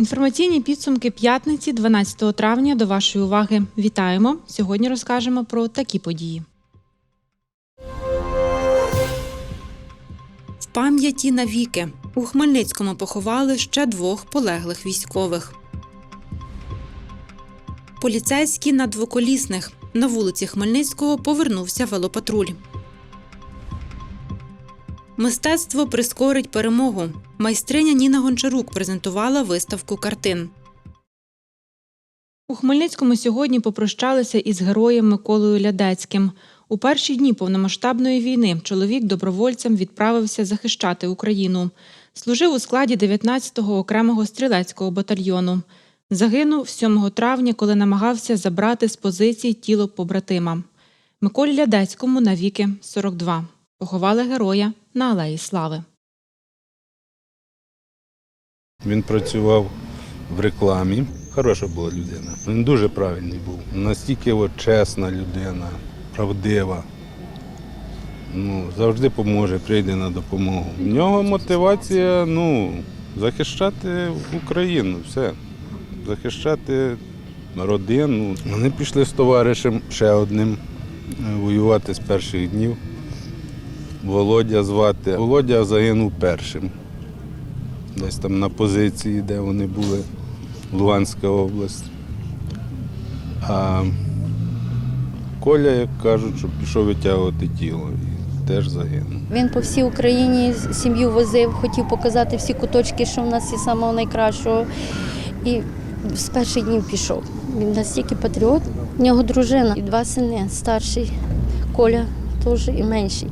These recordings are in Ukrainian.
Інформаційні підсумки п'ятниці, 12 травня. До вашої уваги вітаємо. Сьогодні розкажемо про такі події. В пам'яті навіки у Хмельницькому поховали ще двох полеглих військових. Поліцейські на двоколісних на вулиці Хмельницького повернувся велопатруль. Мистецтво прискорить перемогу. Майстриня Ніна Гончарук презентувала виставку картин. У Хмельницькому сьогодні попрощалися із героєм Миколою Лядецьким. У перші дні повномасштабної війни чоловік добровольцем відправився захищати Україну. Служив у складі 19-го окремого стрілецького батальйону. Загинув 7 травня, коли намагався забрати з позицій тіло побратима. Миколі Лядецькому навіки 42. Поховали героя на Алеї Слави. Він працював в рекламі. Хороша була людина. Він дуже правильний був. Настільки от чесна людина, правдива. Ну, завжди поможе, прийде на допомогу. В нього мотивація ну, захищати Україну, все. Захищати родину. Вони пішли з товаришем ще одним е, воювати з перших днів. Володя звати. Володя загинув першим десь там на позиції, де вони були, Луганська область. А Коля, як кажуть, що пішов витягувати тіло теж загинув. Він по всій Україні сім'ю возив, хотів показати всі куточки, що в нас є самого найкращого. І з перших днів пішов. Він настільки патріот. В нього дружина і два сини, старший Коля теж і менший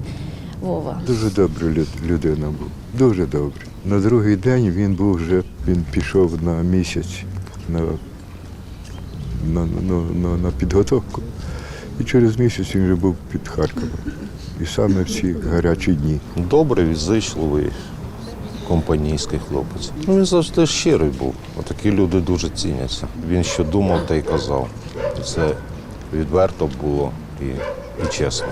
Вова. Дуже добра людина був. Дуже добре. На другий день він був вже, він пішов на місяць на, на, на, на, на підготовку. І через місяць він вже був під Харковом. І саме в ці гарячі дні. Добрий, відзичливий, компанійський хлопець. Ну, він завжди щирий був. Отакі люди дуже ціняться. Він що думав, та й казав. Це відверто було і, і чесно.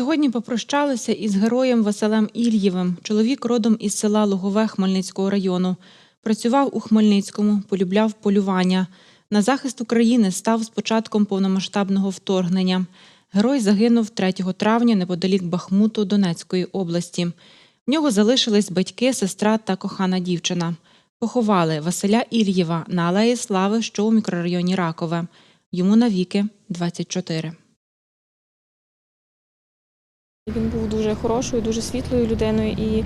Сьогодні попрощалися із героєм Василем Ільєвим. Чоловік родом із села Лугове Хмельницького району. Працював у Хмельницькому, полюбляв полювання. На захист України став з початком повномасштабного вторгнення. Герой загинув 3 травня неподалік Бахмуту Донецької області. В нього залишились батьки, сестра та кохана дівчина. Поховали Василя Ільєва на Алеї Слави, що у мікрорайоні Ракове. Йому навіки 24. Він був дуже хорошою, дуже світлою людиною. І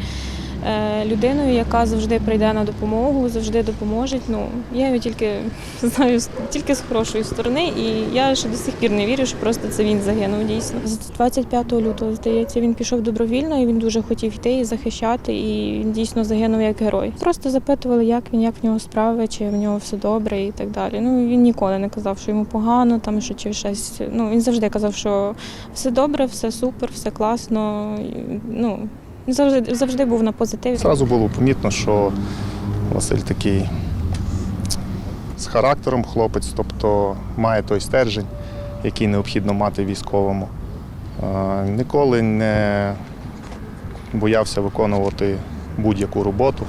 людиною, яка завжди прийде на допомогу, завжди допоможе. Ну, я його тільки знаю тільки з хорошої сторони, і я ще до сих пір не вірю, що просто це він загинув дійсно. З 25 лютого, здається, він пішов добровільно і він дуже хотів йти і захищати, і він дійсно загинув як герой. Просто запитували, як він, як в нього справи, чи в нього все добре і так далі. Ну він ніколи не казав, що йому погано, там що чи щось. Ну він завжди казав, що все добре, все супер, все класно. Ну завжди завжди був на позитиві. Зразу було помітно, що Василь такий з характером хлопець, тобто має той стержень, який необхідно мати військовому. Ніколи не боявся виконувати будь-яку роботу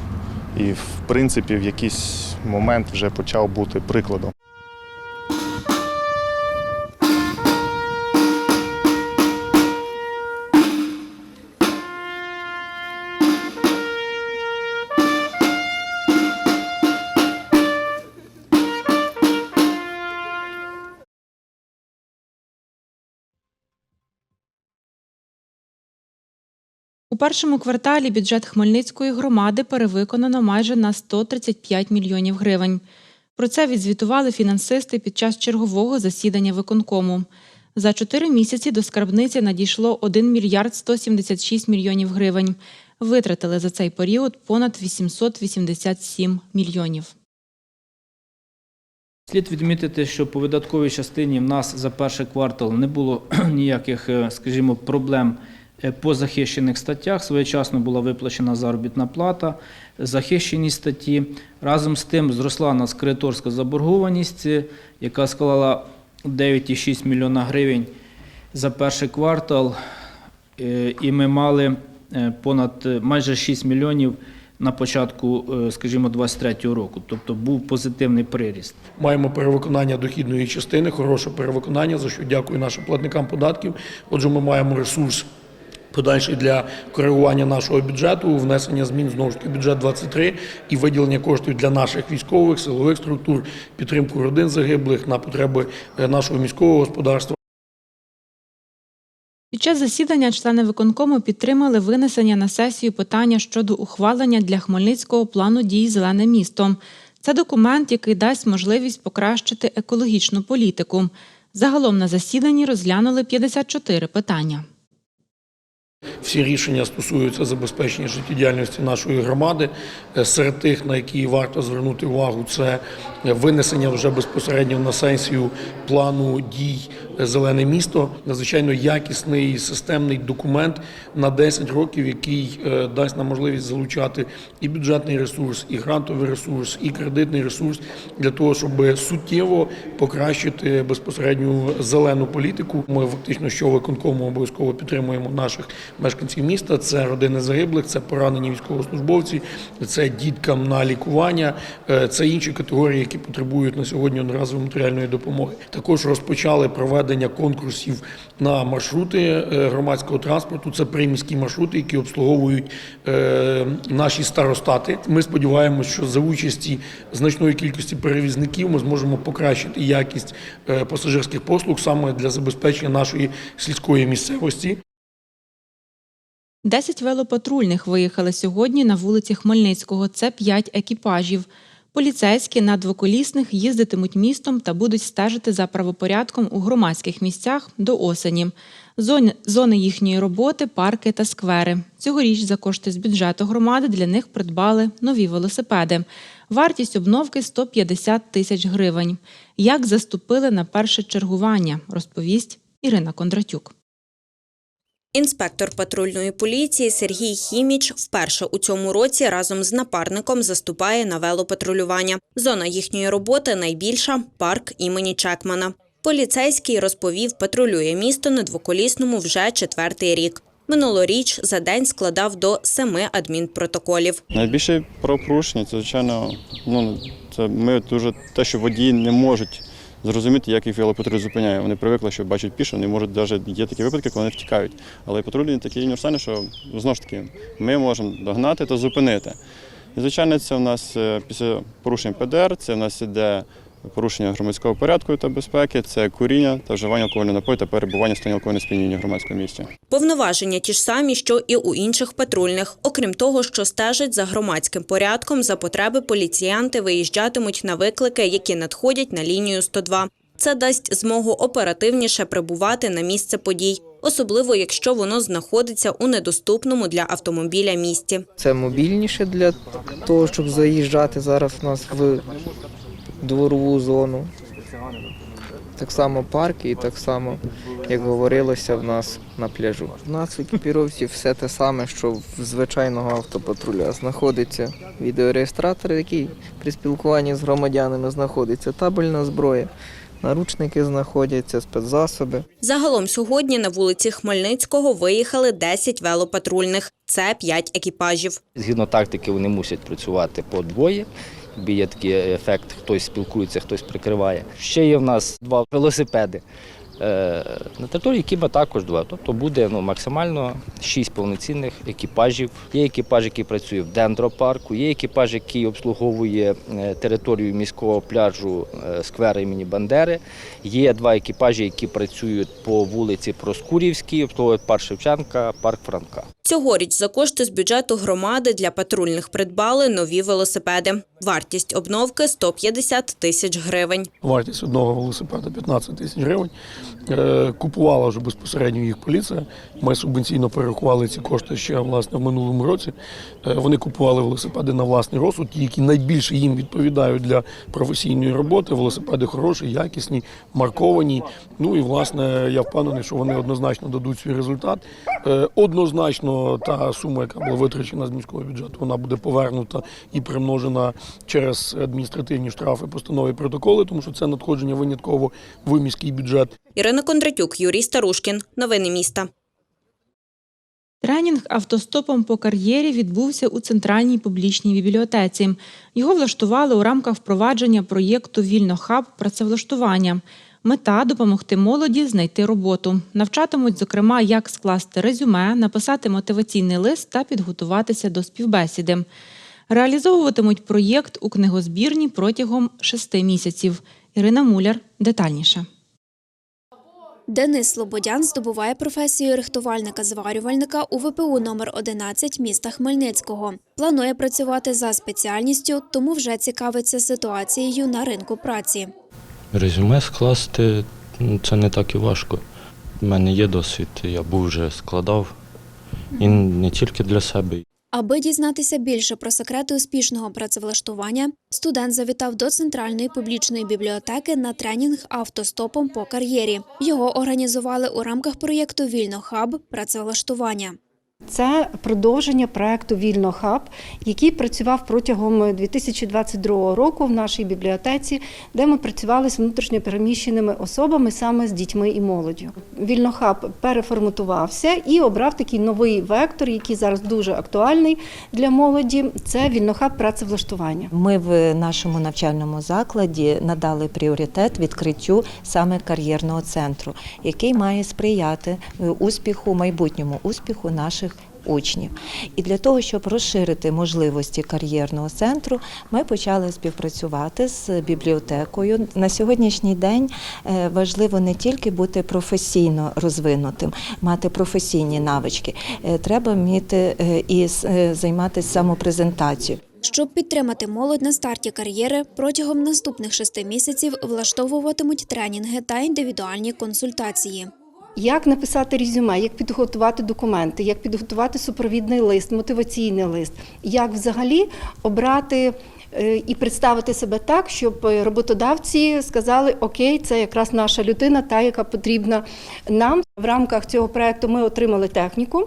і, в принципі, в якийсь момент вже почав бути прикладом. У першому кварталі бюджет Хмельницької громади перевиконано майже на 135 мільйонів гривень. Про це відзвітували фінансисти під час чергового засідання виконкому. За чотири місяці до скарбниці надійшло 1 мільярд 176 мільйонів гривень. Витратили за цей період понад 887 мільйонів. Слід відмітити, що по видатковій частині в нас за перший квартал не було ніяких, е, скажімо, проблем по захищених статтях. Своєчасно була виплачена заробітна плата, захищені статті. Разом з тим зросла у нас кредиторська заборгованість, е, яка склала 9,6 мільйона гривень за перший квартал. Е, І ми мали е, понад е, майже 6 мільйонів на початку, е, скажімо, 23-го року. Тобто був позитивний приріст. Маємо перевиконання дохідної частини, хороше перевиконання, за що дякую нашим платникам податків. Отже, ми маємо ресурс подальший для коригування нашого бюджету, внесення змін знову ж таки бюджет 23 і виділення коштів для наших військових, силових структур, підтримку родин загиблих на потреби е, нашого міського господарства. Під час засідання члени виконкому підтримали винесення на сесію питання щодо ухвалення для Хмельницького плану дій Зелене місто. Це документ, який дасть можливість покращити екологічну політику. Загалом на засіданні розглянули 54 питання. Всі рішення стосуються забезпечення життєдіяльності нашої громади. Е, Серед тих, на які варто звернути увагу, це винесення вже безпосередньо на сесію плану дій Зелене місто. Надзвичайно якісний системний документ на 10 років, який е, дасть нам можливість залучати і бюджетний ресурс, і грантовий ресурс, і кредитний ресурс для того, щоб суттєво покращити безпосередню зелену політику. Ми фактично, що виконкому обов'язково підтримуємо наших мешканців міста. Це родини загиблих, це поранені військовослужбовці, це діткам на лікування, е, це інші категорії, які потребують на сьогодні одноразової матеріальної допомоги. Також розпочали проведення конкурсів на маршрути е, громадського транспорту. Це приміські маршрути, які обслуговують е, наші старостати. Ми сподіваємося, що за участі значної кількості перевізників ми зможемо покращити якість е, пасажирських послуг саме для забезпечення нашої сільської місцевості. Десять велопатрульних виїхали сьогодні на вулиці Хмельницького. Це п'ять екіпажів. Поліцейські на двоколісних їздитимуть містом та будуть стежити за правопорядком у громадських місцях до осені. Зони, зони їхньої роботи, парки та сквери. Цьогоріч за кошти з бюджету громади для них придбали нові велосипеди. Вартість обновки 150 тисяч гривень. Як заступили на перше чергування, розповість Ірина Кондратюк. Інспектор патрульної поліції Сергій Хіміч вперше у цьому році разом з напарником заступає на велопатрулювання. Зона їхньої роботи найбільша парк імені Чекмана. Поліцейський розповів, патрулює місто на двоколісному вже четвертий рік. Минулоріч за день складав до семи адмінпротоколів. Найбільше правопорушення, це звичайно, ну це ми дуже те, що водії не можуть зрозуміти, як їх велопатруль зупиняє. Вони привикли, що бачать пішу, не можуть навіть є такі випадки, коли вони втікають. Але патрулі такі універсальні, що знову ж таки ми можемо догнати та зупинити. І звичайно, це в нас е, після порушень ПДР, це в нас іде порушення громадського порядку та безпеки, це куріння та вживання алкогольного напою та перебування в стані алкогольного сп'яніння в громадському місці. Повноваження ті ж самі, що і у інших патрульних. Окрім того, що стежать за громадським порядком, за потреби поліціянти виїжджатимуть на виклики, які надходять на лінію 102. Це дасть змогу оперативніше прибувати на місце подій, особливо якщо воно знаходиться у недоступному для автомобіля місці. Це мобільніше для того, щоб заїжджати зараз у нас в дворову зону. Так само парки і так само, як говорилося, в нас на пляжу. У нас в екіпіровці все те саме, що в звичайного автопатруля. Знаходиться відеореєстратор, який при спілкуванні з громадянами знаходиться табельна зброя, наручники знаходяться, спецзасоби. Загалом сьогодні на вулиці Хмельницького виїхали 10 велопатрульних. Це 5 екіпажів. Згідно тактики, вони мусять працювати по двоє. Бо Є такий ефект, хтось спілкується, хтось прикриває. Ще є в нас два велосипеди. Е, На території Кіба також два. Тобто буде ну, максимально шість повноцінних екіпажів. Є екіпаж, який працює в дендропарку, є екіпаж, який обслуговує е, територію міського пляжу е, сквера імені Бандери. Є два екіпажі, які працюють по вулиці Проскурівській, обслуговують парк Шевченка, парк Франка. Цьогоріч за кошти з бюджету громади для патрульних придбали нові велосипеди. Вартість обновки 150 тисяч гривень. Вартість одного велосипеда 15 тисяч гривень. е, купувала вже безпосередньо їх поліція. Ми субвенційно перерахували ці кошти ще власне в минулому році. Е, Вони купували велосипеди на власний розсуд, які найбільше їм відповідають для професійної роботи. Велосипеди хороші, якісні, марковані. Ну і власне я впевнений, що вони однозначно дадуть свій результат. Е, Та сума, яка була витрачена з міського бюджету, вона буде повернута і примножена через адміністративні штрафи, постанови і протоколи, тому що це надходження винятково в міський бюджет. Ірина Кондратюк, Юрій Старушкін. Новини міста. Тренінг автостопом по кар'єрі відбувся у центральній публічній бібліотеці. Його влаштували у рамках впровадження проєкту Вільнохаб працевлаштування. Мета допомогти молоді знайти роботу. Навчатимуть, зокрема, як скласти резюме, написати мотиваційний лист та підготуватися до співбесіди. Реалізовуватимуть проєкт у книгозбірні протягом шести місяців. Ірина Муляр детальніше. Денис Слободян здобуває професію рихтувальника-зварювальника у ВПУ номер 11 міста Хмельницького. Планує працювати за спеціальністю, тому вже цікавиться ситуацією на ринку праці. Резюме скласти ну, це не так і важко. У мене є досвід, я був вже складав. І не тільки для себе. Аби дізнатися більше про секрети успішного працевлаштування, студент завітав до центральної публічної бібліотеки на тренінг автостопом по кар'єрі. Його організували у рамках проєкту Вільнохаб працевлаштування. Це продовження проекту Вільно Хаб, який працював протягом 2022 року в нашій бібліотеці, де ми працювали з внутрішньопереміщеними особами саме з дітьми і молоддю. Вільно Хаб переформатувався і обрав такий новий вектор, який зараз дуже актуальний для молоді. Це вільнохаб працевлаштування. Ми в нашому навчальному закладі надали пріоритет відкриттю саме кар'єрного центру, який має сприяти е, успіху, майбутньому успіху наших. Учнів і для того, щоб розширити можливості кар'єрного центру, ми почали співпрацювати з бібліотекою. На сьогоднішній день е, важливо не тільки бути професійно розвинутим, мати професійні навички. Е, Треба вміти е, і займатися самопрезентацією. Щоб підтримати молодь на старті кар'єри, протягом наступних шести місяців влаштовуватимуть тренінги та індивідуальні консультації. Як написати резюме, як підготувати документи, як підготувати супровідний лист, мотиваційний лист, як взагалі обрати е, і представити себе так, щоб роботодавці сказали, окей, це якраз наша людина, та яка потрібна нам. В рамках цього проекту ми отримали техніку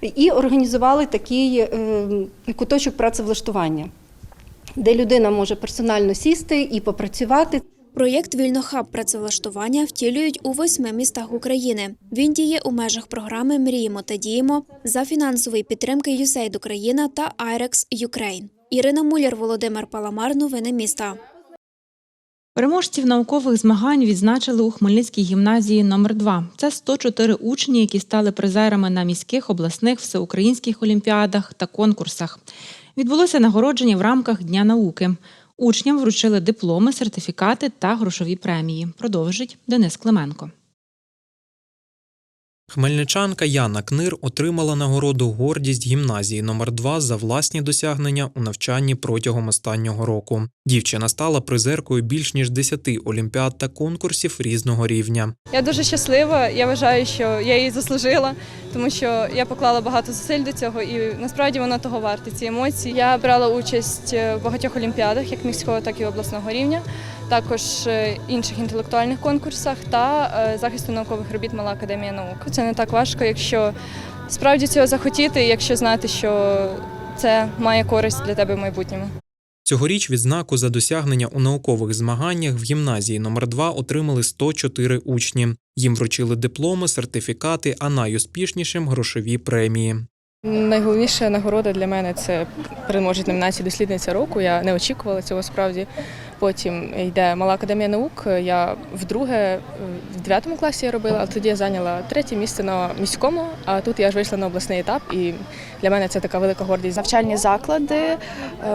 і організували такий е, куточок працевлаштування, де людина може персонально сісти і попрацювати. Проєкт Вільнохаб працевлаштування втілюють у восьми містах України. Він діє у межах програми Мріємо та діємо за фінансової підтримки USAID Україна та IREX Ukraine. Ірина Муляр, Володимир Паламар. Новини міста. Переможців наукових змагань відзначили у Хмельницькій гімназії номер 2 Це 104 учні, які стали призерами на міських, обласних, всеукраїнських олімпіадах та конкурсах. Відбулося нагородження в рамках Дня науки. Учням вручили дипломи, сертифікати та грошові премії. Продовжить Денис Клименко. Хмельничанка Яна Книр отримала нагороду Гордість гімназії номер 2 за власні досягнення у навчанні протягом останнього року. Дівчина стала призеркою більш ніж 10 олімпіад та конкурсів різного рівня. Я дуже щаслива. Я вважаю, що я її заслужила, тому що я поклала багато зусиль до цього, і насправді воно того варте. Ці емоції. Я брала участь в багатьох олімпіадах, як міського, так і обласного рівня. Також е, інших інтелектуальних конкурсах та е, захисту наукових робіт Мала академія наук. Це не так важко, якщо справді цього захотіти, якщо знати, що це має користь для тебе в майбутньому. Цьогоріч відзнаку за досягнення у наукових змаганнях в гімназії номер 2 отримали 104 учні. Їм вручили дипломи, сертифікати, а найуспішнішим грошові премії. Найголовніша нагорода для мене це переможець номінації дослідниця року. Я не очікувала цього справді. Потім йде мала академія наук. Я вдруге е, в 9 класі я робила, але тоді я зайняла третє місце на міському. А тут я ж вийшла на обласний етап, і для мене це така велика гордість. Навчальні заклади е,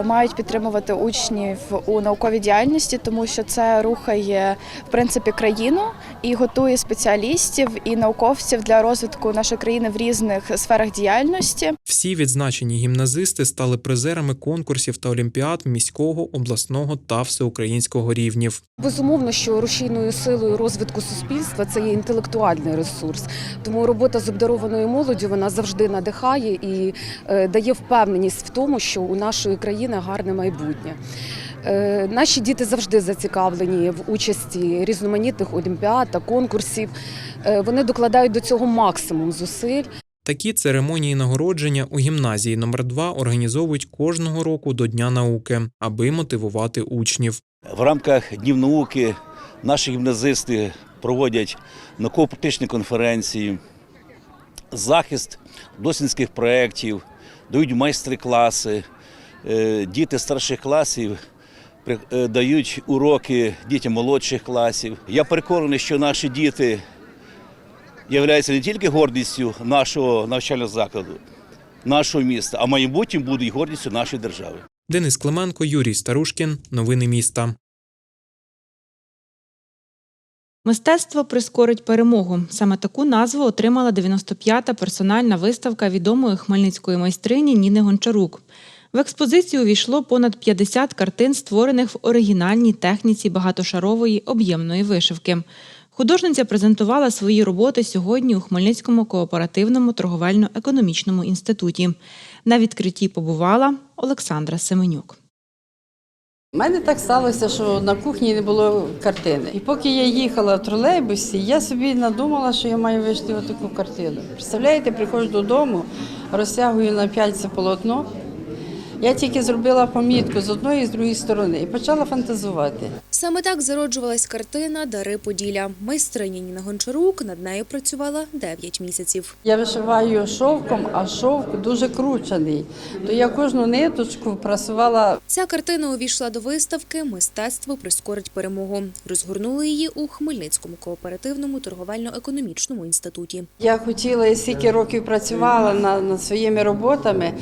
мають підтримувати учнів у науковій діяльності, тому що це рухає в принципі країну і готує спеціалістів і науковців для розвитку нашої країни в різних сферах діяльності. Всі відзначені гімназисти стали призерами конкурсів та олімпіад міського, обласного та всеукраїнського всеукраїнського рівнів. Безумовно, що рушійною силою розвитку суспільства це є інтелектуальний ресурс. Тому робота з обдарованою молоддю вона завжди надихає і е, дає впевненість в тому, що у нашої країни гарне майбутнє. Е, Наші діти завжди зацікавлені в участі різноманітних олімпіад та конкурсів. Е, Вони докладають до цього максимум зусиль. Такі церемонії нагородження у гімназії номер 2 організовують кожного року до Дня науки, аби мотивувати учнів. В рамках Днів науки наші гімназисти проводять науково-практичні конференції, захист дослідницьких проєктів, дають майстри-класи. Е, Діти старших класів е, дають уроки дітям молодших класів. Я переконаний, що наші діти являються не тільки гордістю нашого навчального закладу, нашого міста, а в майбутньому будуть гордістю нашої держави. Денис Клименко, Юрій Старушкін. Новини міста. Мистецтво прискорить перемогу. Саме таку назву отримала 95-та персональна виставка відомої хмельницької майстрині Ніни Гончарук. В експозицію увійшло понад 50 картин, створених в оригінальній техніці багатошарової об'ємної вишивки. Художниця презентувала свої роботи сьогодні у Хмельницькому кооперативному торговельно-економічному інституті. На відкритті побувала Олександра Семенюк. У мене так сталося, що на кухні не було картини. І поки я їхала в тролейбусі, я собі надумала, що я маю вишити отаку картину. Представляєте, приходжу додому, розтягую на п'яльце полотно. Я тільки зробила помітку з одної і з другої сторони і почала фантазувати. Саме так зароджувалась картина Дари Поділля. Майстриня Ніна Гончарук над нею працювала 9 місяців. Я вишиваю шовком, а шовк дуже кручений. То я кожну ниточку прасувала Ця картина увійшла до виставки Мистецтво прискорить перемогу. Розгорнули її у Хмельницькому кооперативному торговельно-економічному інституті. Я хотіла і стільки років працювала над, над своїми роботами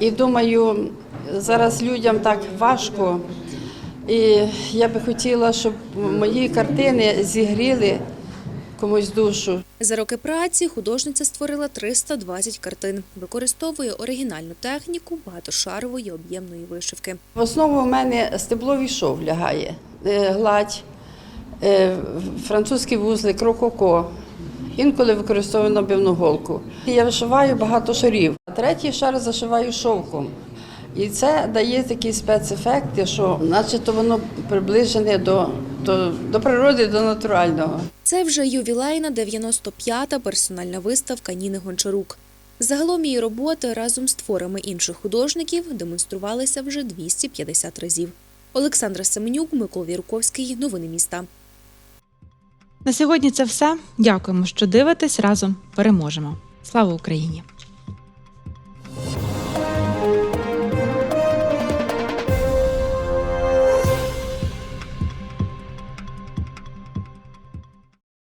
і думаю, зараз людям так важко. І я би хотіла, щоб мої картини зігріли комусь душу. За роки праці художниця створила 320 картин. Використовує оригінальну техніку багатошарової об'ємної вишивки. В основу у мене стебловий шов лягає, е, гладь, е, французький вузлик, рококо. Інколи використовую набивну голку. Я вишиваю багато шарів. Третій шар зашиваю шовком. І це дає такі спецефекти, що начебто воно приближене до, до, до природи, до натурального. Це вже ювілейна 95-та персональна виставка Ніни Гончарук. Загалом її роботи разом з творами інших художників демонструвалися вже 250 разів. Олександра Семенюк, Микола Вірковський. Новини міста. На сьогодні це все. Дякуємо, що дивитесь разом. Переможемо. Слава Україні!